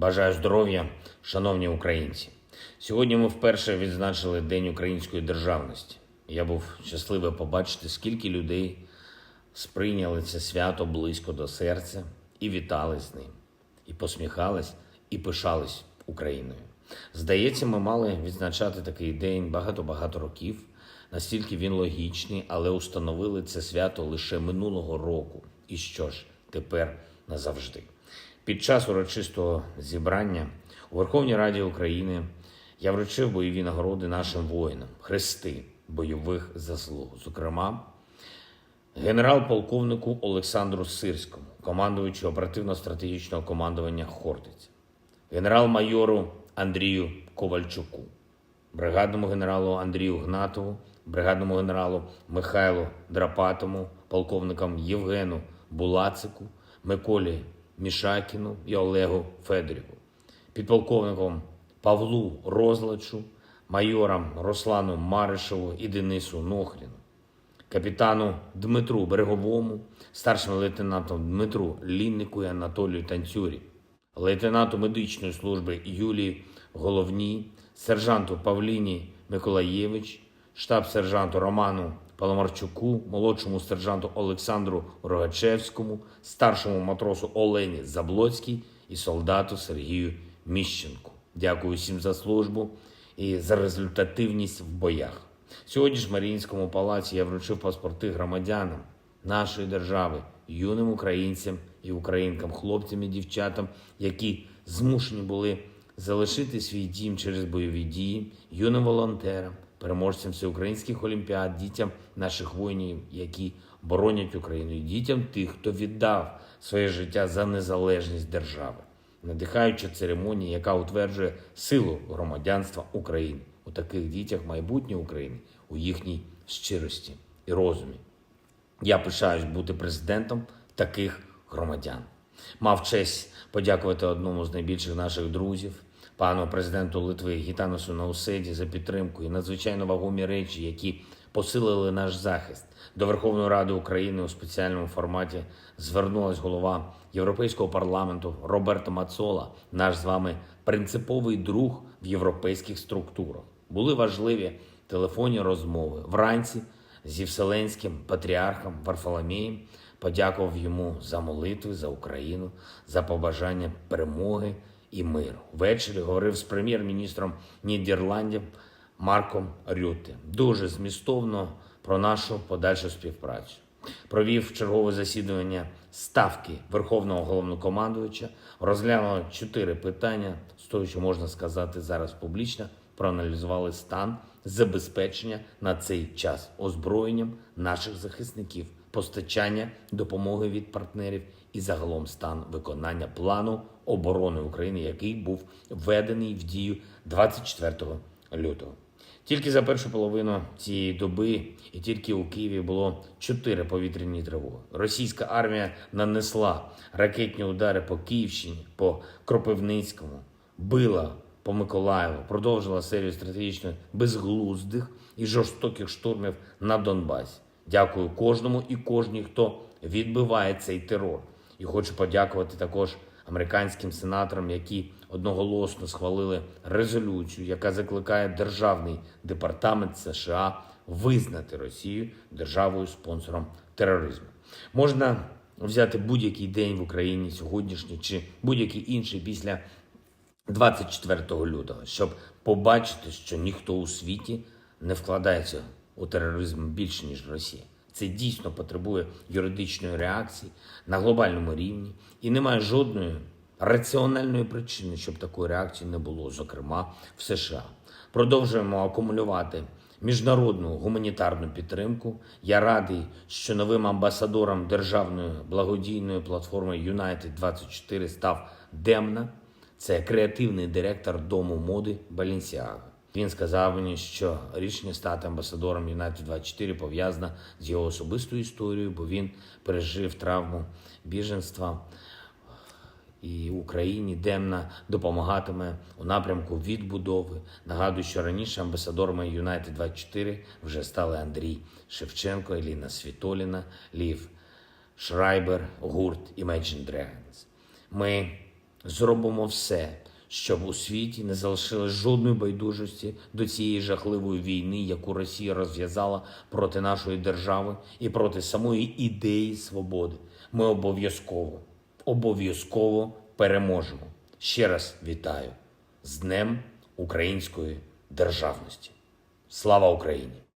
Бажаю здоров'я, шановні українці. Сьогодні ми вперше відзначили День української державності. Я був щасливий побачити, скільки людей сприйняли це свято близько до серця і вітали з ним, і посміхались, і пишались Україною. Здається, ми мали відзначати такий день багато-багато років. Настільки він логічний, але установили це свято лише минулого року. І що ж, тепер назавжди. Під час урочистого зібрання у Верховній Раді України я вручив бойові нагороди нашим воїнам, хрести бойових заслуг, зокрема, генерал-полковнику Олександру Сирському, командуючу оперативно-стратегічного командування Хортиця, генерал-майору Андрію Ковальчуку, бригадному генералу Андрію Гнатову, бригадному генералу Михайлу Драпатому, полковникам Євгену Булацику, Миколі Мішакіну і Олегу Федоріву, підполковником Павлу Розлачу, майорам Руслану Маришеву і Денису Нохріну, капітану Дмитру Береговому, старшому лейтенанту Дмитру Ліннику і Анатолію Танцюрі, лейтенанту медичної служби Юлії Головній, сержанту Павліні Миколаєвич, штаб-сержанту Роману Паламарчуку, молодшому сержанту Олександру Рогачевському, старшому матросу Олені Заблоцькій і солдату Сергію Міщенку. Дякую всім за службу і за результативність в боях. Сьогодні ж в Маріїнському палаці я вручив паспорти громадянам нашої держави, юним українцям і українкам, хлопцям і дівчатам, які змушені були залишити свій дім через бойові дії, юним волонтерам, переможцям всеукраїнських олімпіад, дітям наших воїнів, які боронять Україну, і дітям тих, хто віддав своє життя за незалежність держави. Надихаюча церемонія, яка утверджує силу громадянства України у таких дітях майбутнє України, у їхній щирості і розумі. Я пишаюсь бути президентом таких громадян. Мав честь подякувати одному з найбільших наших друзів, пану президенту Литви Гітанусу Науседі за підтримку і надзвичайно вагомі речі, які посилили наш захист. До Верховної Ради України у спеціальному форматі звернулась голова Європейського парламенту Роберта Мацола, наш з вами принциповий друг в європейських структурах. Були важливі телефонні розмови вранці зі Вселенським патріархом Варфоломієм, подякував йому за молитви за Україну, за побажання перемоги і миру. Ввечері говорив з прем'єр-міністром Нідерландів Марком Рютте. Дуже змістовно про нашу подальшу співпрацю. Провів чергове засідання ставки Верховного головнокомандувача, розглянув чотири питання з того, що можна сказати зараз публічно, проаналізували стан забезпечення на цей час озброєнням наших захисників, постачання допомоги від партнерів і загалом стан виконання плану оборони України, який був введений в дію 24 лютого. Тільки за першу половину цієї доби і тільки у Києві було чотири повітряні тривоги. Російська армія нанесла ракетні удари по Київщині, по Кропивницькому, била по Миколаєву, продовжила серію стратегічно безглуздих і жорстоких штурмів на Донбасі. Дякую кожному і кожній, хто відбиває цей терор. І хочу подякувати також американським сенаторам, які одноголосно схвалили резолюцію, яка закликає Державний департамент США визнати Росію державою спонсором тероризму. Можна взяти будь-який день в Україні сьогоднішній чи будь-який інший після 24 лютого, щоб побачити, що ніхто у світі не вкладається у тероризм більше ніж Росія. Це дійсно потребує юридичної реакції на глобальному рівні і немає жодної раціональної причини, щоб такої реакції не було, зокрема в США. Продовжуємо акумулювати міжнародну гуманітарну підтримку. Я радий, що новим амбасадором державної благодійної платформи United 24 став Демна. Це креативний директор дому моди Балінсіага. Він сказав мені, що рішення стати амбасадором United 24 пов'язане з його особистою історією, бо він пережив травму біженства і Україні Демна допомагатиме у напрямку відбудови. Нагадую, що раніше амбасадорами United 24 вже стали Андрій Шевченко, Еліна Світоліна, Лів Шрайбер, гурт Imagine Dragons. Ми Зробимо все, щоб у світі не залишилось жодної байдужості до цієї жахливої війни, яку Росія розв'язала проти нашої держави і проти самої ідеї свободи. Ми обов'язково, обов'язково переможемо. Ще раз вітаю з Днем Української державності. Слава Україні!